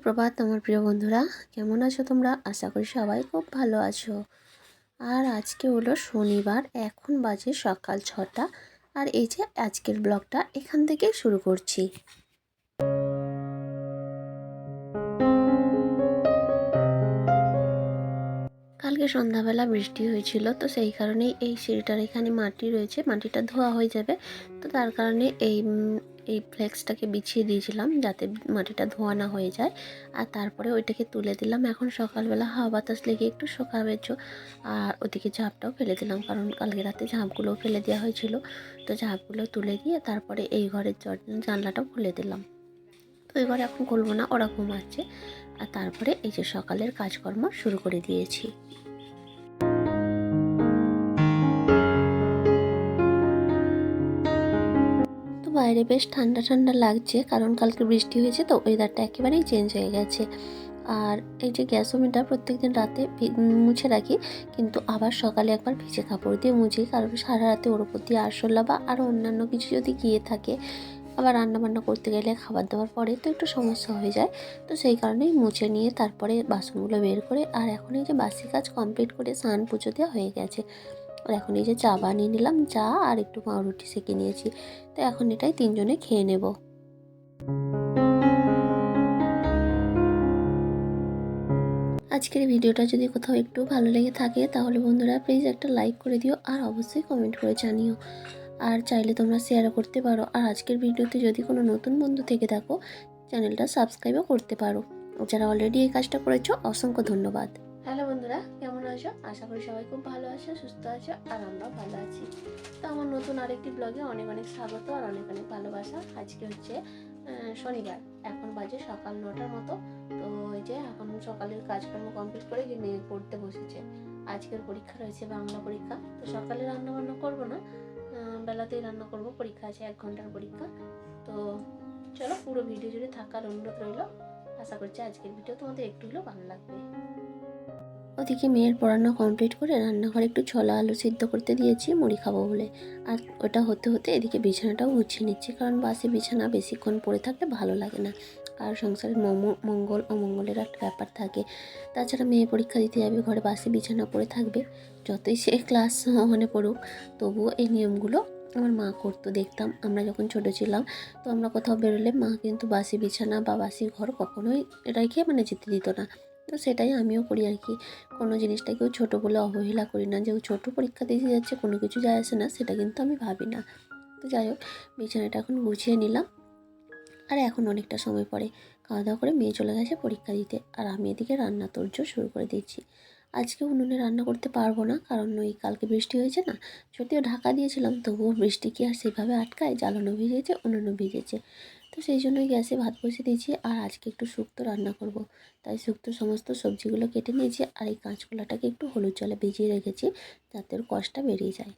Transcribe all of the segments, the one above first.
সুপ্রভাত আমার প্রিয় বন্ধুরা, কেমন আছো তোমরা? আশা করি সবাই খুব ভালো আছো। আর আজকে হলো শনিবার, এখন বাজে সকাল ছটা। আর এই যে আজকের ব্লগটা এখান থেকে শুরু করছি। কালকে সন্ধ্যাবেলা বৃষ্টি হয়েছিল, তো সেই কারণেই এই সিঁড়িটার এখানে মাটি রয়েছে, মাটিটা ধোয়া হয়ে যাবে। তো তার কারণে এই এই ফ্লেক্সটাকে বিছিয়ে দিয়েছিলাম যাতে মাটিটা ধোয়া না হয়ে যায়। আর তারপরে ওইটাকে তুলে দিলাম। এখন সকালবেলা হাওয়া বাতাস লেগে একটু শুকাবে আর ওদিকে ঝাঁপটাও ফেলে দিলাম। কারণ কালকে রাতে ঝাঁপগুলোও ফেলে দেওয়া হয়েছিল। তো ঝাঁপগুলো তুলে দিয়ে তারপরে এই ঘরের জ- জানলাটাও খুলে দিলাম। তো এই ঘরে এখন খুলবো না ওরা ঘুমাচ্ছে আর তারপরে এই যে সকালের কাজকর্ম শুরু করে দিয়েছি। বাইরে বেশ ঠান্ডা ঠান্ডা লাগছে, কারণ কালকে বৃষ্টি হয়েছে তো ওয়েদারটা একেবারেই চেঞ্জ হয়ে গেছে। আর এই যে গ্যাসোমিটার প্রত্যেকদিন রাতে মুছে রাখি, কিন্তু আবার সকালে একবার ভিজে কাপড় দিয়ে মুছি, কারণ সারা রাতে ওর উপর দিয়ে আরশোলা বা আরও অন্যান্য কিছু যদি গিয়ে থাকে, আবার রান্না বান্না করতে গেলে খাবার দাবার পরে তো একটু সমস্যা হয়ে যায়, তো সেই কারণেই মুছে নিয়ে তারপরে বাসনগুলো বের করে, আর এখন এই যে বাসি কাজ কমপ্লিট করে স্নান পুজো দেওয়া হয়ে গেছে। এখন এই যে চা বানিয়ে নিলাম, চা আর একটু পাউরুটি সেঁকে নিয়েছি। তো এখন এটাই তিনজনে খেয়ে নেব। আজকের ভিডিওটা যদি কোথাও একটু ভালো লেগে থাকে, তাহলে বন্ধুরা প্লিজ একটা লাইক করে দিও আর অবশ্যই কমেন্ট করে জানিও। আর চাইলে তোমরা শেয়ারও করতে পারো। আর আজকের ভিডিওতে যদি কোনো নতুন বন্ধু থেকে থাকো চ্যানেলটা সাবস্ক্রাইবও করতে পারো। যারা অলরেডি এই কাজটা করেছ, অসংখ্য ধন্যবাদ। হ্যালো বন্ধুরা, কেমন আছো? আশা করি সবাই খুব ভালো আছো, সুস্থ আছো, আর আমরাও ভালো আছি। তো আমার নতুন আরেকটি ব্লগে অনেক অনেক স্বাগত আর অনেক অনেক ভালোবাসা। আজকে হচ্ছে শনিবার, এখন বাজে সকাল নটার মতো। তো ওই যে এখন সকালের কাজকর্ম কমপ্লিট করে যে মেয়ে পড়তে বসেছে। আজকের পরীক্ষা রয়েছে বাংলা পরীক্ষা। তো সকালে রান্না বান্না করব না বেলাতেই রান্না করব। পরীক্ষা আছে এক ঘণ্টার পরীক্ষা। তো চলো পুরো ভিডিও জুড়ে থাকার অনুরোধ রইল। আশা করছি আজকের ভিডিও তোমাদের একটু হলেও ভালো লাগবে। ওদিকে মেয়ের পড়ানো কমপ্লিট করে রান্নাঘরে একটু ছোলা আলু সিদ্ধ করতে দিয়েছি, মুড়ি খাব বলে। আর ওটা হতে হতে এদিকে বিছানাটাও গুছিয়ে নিচ্ছি, কারণ বাসে বিছানা বেশিক্ষণ পড়ে থাকলে ভালো লাগে না। আর সংসারের মঙ্গল অমঙ্গলের একটা ব্যাপার থাকে। তাছাড়া মেয়ে পরীক্ষা দিতে যাবে, ঘরে বাসে বিছানা পড়ে থাকবে। যতই সে ক্লাস মানে পড়ুক, তবুও এই নিয়মগুলো আমার মা করতো, দেখতাম। আমরা যখন ছোট ছিলাম, তো আমরা কোথাও বেরোলে মা কিন্তু বাসি বিছানা বা বাসি ঘর কখনোই রেখে মানে যেতে দিত না। তো সেটাই আমিও করি আর কি। কোনো জিনিসটাকেও ছোটো বলে অবহেলা করি না। যে ও ছোটো পরীক্ষা দিতে যাচ্ছে, কোনো কিছু যায় আসে না, সেটা কিন্তু আমি ভাবি না। তো যাই হোক, বিছানাটা এখন গুছিয়ে নিলাম। আর এখন অনেকটা সময় পরে খাওয়া দাওয়া করে মেয়ে চলে গেছে পরীক্ষা দিতে। আর আমি এদিকে রান্না তোরজো শুরু করে দিচ্ছি। আজকে উনুনে রান্না করতে পারব না, কারণ ওই কালকে বৃষ্টি হয়েছে না। যদিও ঢাকা দিয়েছিলাম, তবুও বৃষ্টি কি আর সেভাবে আটকায়? জ্বালানো ভিজেছে, উনুনও ভিজেছে। তো সেই জন্যই গ্যাসে ভাত বসিয়ে দিয়েছি আর আজকে একটু শুক্তো রান্না করব। তাই শুক্তো সমস্ত সবজিগুলো কেটে নিয়েছি আর এই কাঁচকলাটাকে একটু হলুদ জলে ভিজিয়ে রেখেছি যাতে ওর কষটা বেরিয়ে যায়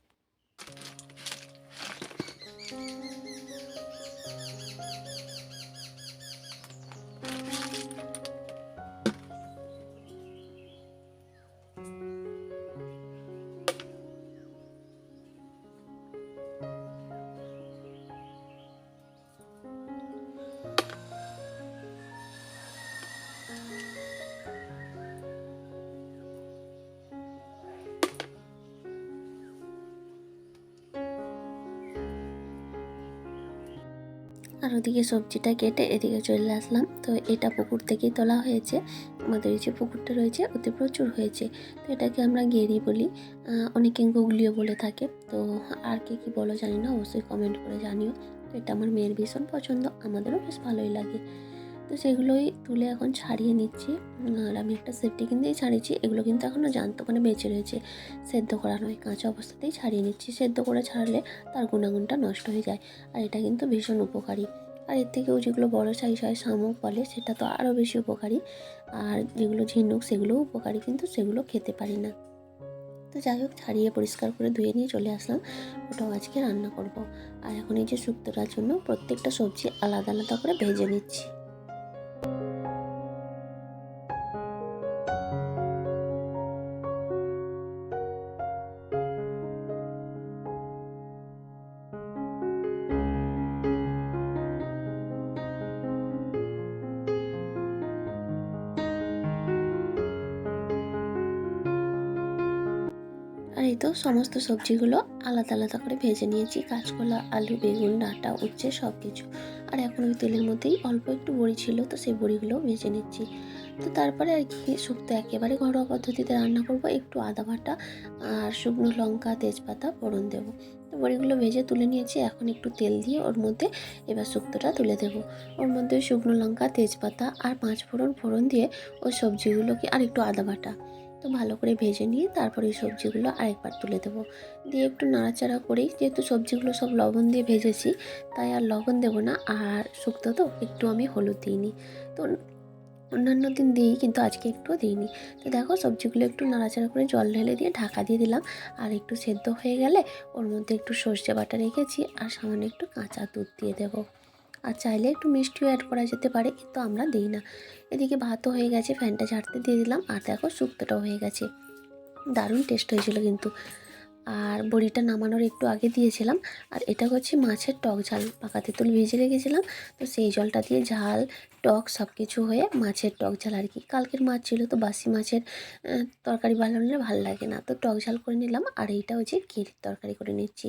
আর ওদিকে সবজিটা কেটে এদিকে চলে আসলাম। তো এটা পুকুর থেকে তোলা হয়েছে। আমাদের যে পুকুরটা রয়েছে, ওতে প্রচুর হয়েছে। তো এটাকে আমরা গেরি বলি। অনেকে গুগলিও বলে থাকে। তো আর কে কী বলো জানি না, অবশ্যই কমেন্ট করে জানিও। তো এটা আমার মেয়ের ভীষণ পছন্দ। আমাদেরও বেশ ভালোই লাগে। তো সেগুলোই তুলে এখন ছাড়িয়ে নিচ্ছি। আর আমি একটা সেফটি কিনতেই ছাড়িয়েছি। এগুলো কিন্তু এখনও জানতো মানে বেঁচে রয়েছে। সেদ্ধ করা নয়, কাঁচা অবস্থাতেই ছাড়িয়ে নিচ্ছি। সেদ্ধ করে ছাড়লে তার গুণাগুণটা নষ্ট হয়ে যায়। আর এটা কিন্তু ভীষণ উপকারী। আর এর থেকেও যেগুলো বড় সাইজ হয়, শামুক বলে, সেটা তো আরও বেশি উপকারী। আর যেগুলো ঝিনুক, সেগুলোও উপকারী, কিন্তু সেগুলো খেতে পারি না। তো যাই হোক, ছাড়িয়ে পরিষ্কার করে ধুয়ে নিয়ে চলে আসলাম। ওটাও আজকে রান্না করব। আর এখন এই যে শুক্তোটার জন্য প্রত্যেকটা সবজি আলাদা আলাদা করে ভেজে নিচ্ছি। সমস্ত সবজিগুলো আলাদা আলাদা করে ভেজে নিয়েছি। কাঁচকলা, আলু, বেগুন, ডাঁটা, উচ্ছে সব কিছু আর এখন ওই তেলের মধ্যেই অল্প একটু বড়ি ছিল, তো সেই বড়িগুলো ভেজে নিচ্ছি। তো তারপরে আর কি, শুক্তো একেবারে ঘরোয়া পদ্ধতিতে রান্না করব। একটু আদা বাটা আর শুকনো লঙ্কা, তেজপাতা, ফোড়ন দেবো। তো বড়িগুলো ভেজে তুলে নিয়েছি। এখন একটু তেল দিয়ে ওর মধ্যে এবার শুক্তোটা তুলে দেবো। ওর মধ্যে শুকনো লঙ্কা, তেজপাতা আর পাঁচ ফোড়ন ফোড়ন দিয়ে ওই সবজিগুলোকে আর একটু আদা বাটা। তো ভালো করে ভেজে নিয়ে তারপরে এই সবজিগুলো আরেকবার তুলে দেবো। দিয়ে একটু নাড়াচাড়া করেই, যেহেতু সবজিগুলো সব লবণ দিয়ে ভেজেছি, তাই আর লবণ দেবো না। আর শুক্তো তো একটু আমি হলুদ দিইনি। তো অন্যান্য দিন দিই, কিন্তু আজকে একটুও দিইনি। তো দেখো সবজিগুলো একটু নাড়াচাড়া করে জল ঢেলে দিয়ে ঢাকা দিয়ে দিলাম। আর একটু সেদ্ধ হয়ে গেলে ওর মধ্যে একটু সর্ষে বাটা রেখেছি, আর সামান্য একটু কাঁচা দুধ দিয়ে দেবো। আর চাইলে একটু মিষ্টিও অ্যাড করা যেতে পারে, কিন্তু আমরা দিই না। এদিকে ভাতও হয়ে গেছে, ফ্যানটা ঝাড়তে দিয়ে দিলাম, আর দেখো শুক্তোটাও হয়ে গেছে। দারুণ টেস্ট হয়েছিল কিন্তু। আর বড়িটা নামানোর একটু আগে দিয়েছিলাম, আর এটা হচ্ছে মাছের টক ঝাল। পাকা তেঁতুল ভেজে রেখেছিলাম, তো সেই জলটা দিয়ে ঝাল, টক সব কিছু হয়ে মাছের টক ঝাল আর কি। কালকের মাছ ছিল তো বাসি মাছের তরকারি বানালে ভালো লাগে না। তো টক ঝাল করে নিলাম, আর এইটা হচ্ছে গেরির তরকারি করে নিচ্ছি।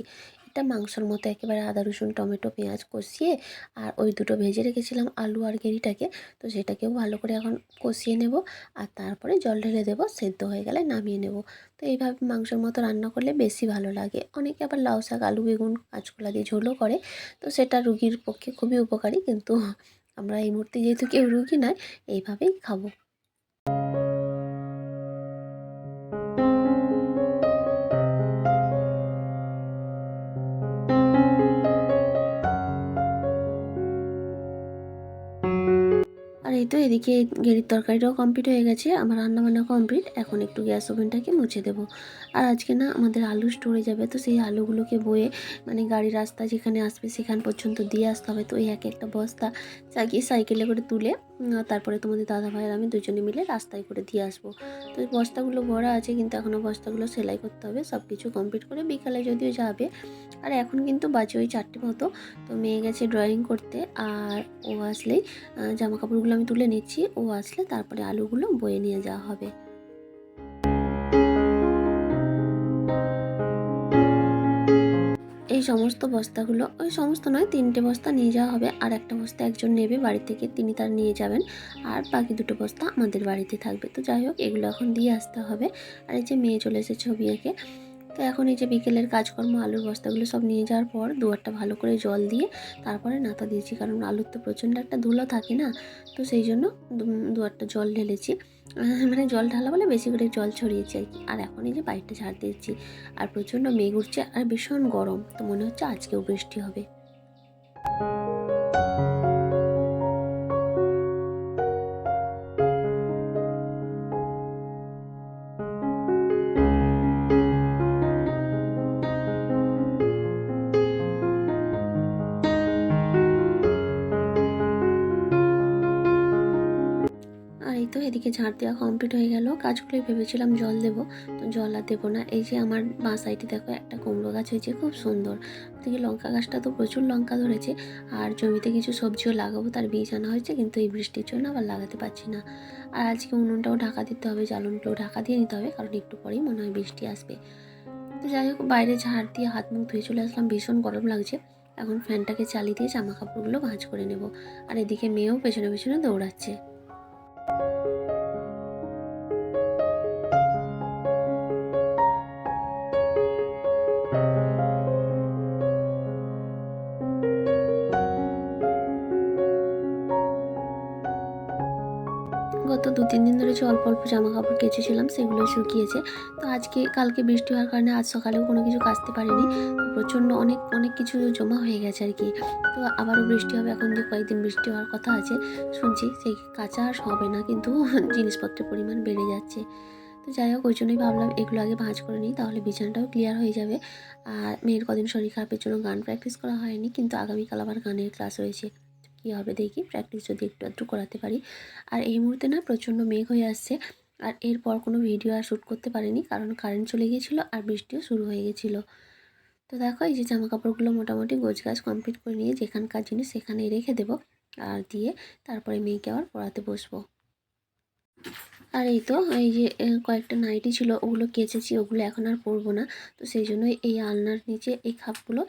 এটা মাংসর মতো একেবারে আদা, রসুন, টমেটো, পেঁয়াজ কষিয়ে আর ওই দুটো ভেজে রেখেছিলাম আলু আর গেরিটাকে তো সেটাকেও ভালো করে এখন কষিয়ে নেব আর তারপরে জল ঢেলে দেবো, সেদ্ধ হয়ে গেলে নামিয়ে নেব। তো এইভাবে মাংসের মতো রান্না করলে বেশি ভালো লাগে। অনেকে আবার লাউ শাক, আলু, বেগুন, কাঁচকলা দিয়ে ঝোলও করে। তো সেটা রুগীর পক্ষে খুবই উপকারী, কিন্তু আমরা এই মুহূর্তে যেহেতু কেউ রুগী নয়, এইভাবেই খাব। তো এদিকে গেরির তরকারিটাও কমপ্লিট হয়ে গেছে, আমার রান্নাবান্না কমপ্লিট এখন একটু গ্যাস ওভেনটাকে মুছে দেব। আর আজকে না আমাদের আলু স্টোরে যাবে, তো সেই আলুগুলোকে বয়ে মানে গাড়ি রাস্তা যেখানে আসবে সেখান পর্যন্ত দিয়ে আসতে হবে। তো ওই এক একটা বস্তা সাইকেলে করে তুলে তারপরে তোমাদের দাদা ভাইয়ের আমি দুজনে মিলে রাস্তায় করে দিয়ে আসব। তো বস্তাগুলো ভরা আছে, কিন্তু এখনও বস্তাগুলো সেলাই করতে হবে সব কিছু কমপ্লিট করে বিকালে যদিও যাবে। আর এখন কিন্তু বাজে ওই চারটে মতো, তো মেয়ে গেছে ড্রয়িং করতে, আর ও আসলেই জামা কাপড়গুলো আমি তুলে নিচ্ছি, ও আসলে তারপরে আলুগুলো বয়ে নিয়ে যাওয়া হবে। সমস্ত বস্তাগুলো, ওই সমস্ত নয়, তিনটে বস্তা নিয়ে যাওয়া হবে। আর একটা বস্তা একজন নেবে বাড়ি থেকে, তিনি তার নিয়ে যাবেন। আর বাকি দুটো বস্তা আমাদের বাড়িতে থাকবে। তো যাই হোক, এগুলো এখন দিয়ে আসতে হবে। আর এই যে মেয়ে চলে এসেছে ছবি এঁকে। তো এখন এই যে বিকেলের কাজকর্ম, আলুর বস্তাগুলো সব নিয়ে যাওয়ার পর দুয়ারটা ভালো করে জল দিয়ে তারপরে নাতা দিয়েছি, কারণ আলুর তো প্রচণ্ড একটা ধুলো থাকে না, তো সেই জন্য দুয়ারটা জল ঢেলেছি। মানে জল ঢালা বলে বেশি করে জল ছড়িয়েছি আর কি। আর এখন এই যে বাইকটা ঝাড় দিয়েছি আর প্রচণ্ড মেঘ উঠছে আর ভীষণ গরম, তো মনে হচ্ছে আজকেও বৃষ্টি হবে। ঝাড় দেওয়া কমপ্লিট হয়ে গেল। কাজগুলোই ভেবেছিলাম জল দেবো, তো জল আর দেবো না। এই যে আমার বাঁ সাইডে দেখো একটা কুমড়ো গাছ হয়েছে, খুব সুন্দর। ওদিকে লঙ্কা গাছটা তো প্রচুর লঙ্কা ধরেছে, আর জমিতে কিছু সবজিও লাগাবো, তার বীজ আনা হয়েছে, কিন্তু এই বৃষ্টির জন্য আবার লাগাতে পারছি না। আর আজকে উনুনটাও ঢাকা দিতে হবে, জ্বালনটাও ঢাকা দিয়ে নিতে হবে, কারণ একটু পরেই মনে হয় বৃষ্টি আসবে। তো যাই হোক, বাইরে ঝাড় দিয়ে হাত মুখ ধুয়ে চলে আসলাম, ভীষণ গরম লাগছে। এখন ফ্যানটাকে চালিয়ে দিয়ে জামা কাপড়গুলো ভাঁজ করে নেব। আর এদিকে মেয়েও পেছনে পেছনে দৌড়াচ্ছে। তিন দিন ধরে যে অল্প অল্প জামা কাপড় কেচেছিলাম, সেগুলো শুকিয়েছে। তো আজকে, কালকে বৃষ্টি হওয়ার কারণে আজ সকালেও কোনো কিছু কাচতে পারিনি। প্রচণ্ড অনেক অনেক কিছু জমা হয়ে গেছে আর কি। তো আবারও বৃষ্টি হবে, এখন যে কয়েকদিন বৃষ্টি হওয়ার কথা আছে, শুনছি সেই কাঁচা আর হবে না, কিন্তু জিনিসপত্রের পরিমাণ বেড়ে যাচ্ছে। তো যাই হোক, ওই জন্যই ভাবলাম এগুলো আগে ভাঁজ করে নিই, তাহলে বিছানাটাও ক্লিয়ার হয়ে যাবে। আর মেয়ের কদিন শরীর খারাপের জন্য গান প্র্যাকটিস করা হয়নি, কিন্তু আগামীকাল আবার গানের ক্লাস রয়েছে। কী হবে দেখি প্র্যাকটিস যদি একটু একটু করাতে পারি। আর এই মুহূর্তে না প্রচণ্ড মেঘ হয়ে আসছে, আর এরপর কোনো ভিডিও আর শ্যুট করতে পারিনি, কারণ কারেন্ট চলে গিয়েছিল আর বৃষ্টিও শুরু হয়ে গেছিল তো দেখো, এই যে জামা কাপড়গুলো মোটামুটি গোছ গাছ কমপ্লিট করে নিয়ে যেখানকার জিনিস সেখানে রেখে দেবো, আর দিয়ে তারপরে মেয়েকে আবার পড়াতে বসবো। আর এই তো, এই যে কয়েকটা নাইটি ছিল, ওগুলো কেচেছি, ওগুলো এখন আর পরবো না। তো সেই জন্যই এই আলনার নিচে এই খাপগুলো,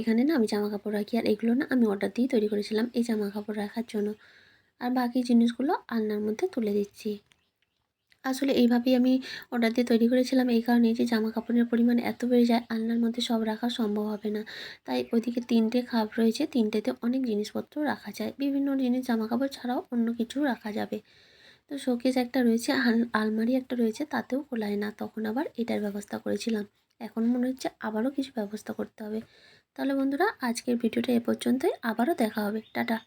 এখানে না আমি জামা কাপড় রাখি, আর এগুলো না আমি অর্ডার দিয়ে তৈরি করেছিলাম এই জামা কাপড় রাখার জন্য। আর বাকি জিনিসগুলো আলনার মধ্যে তুলে দিচ্ছি। আসলে এইভাবেই আমি অর্ডার দিয়ে তৈরি করেছিলাম, এই কারণে যে জামা কাপড়ের পরিমাণ এত বেড়ে যায়, আলনার মধ্যে সব রাখা সম্ভব হবে না। তাই ওইদিকে তিনটে খাপ রয়েছে, তিনটেতে অনেক জিনিসপত্র রাখা যায়। বিভিন্ন জিনিস জামা কাপড় ছাড়াও অন্য কিছু রাখা যাবে। তো শোকেস একটা রয়েছে, আল- আলমারি একটা রয়েছে, তাতেও খোলায় না। তখন আবার এটার ব্যবস্থা করেছিলাম। এখন মনে হচ্ছে আবারও কিছু ব্যবস্থা করতে হবে। তাহলে বন্ধুরা, আজকের ভিডিওটা এ পর্যন্তই। আবারও দেখা হবে। টাটা।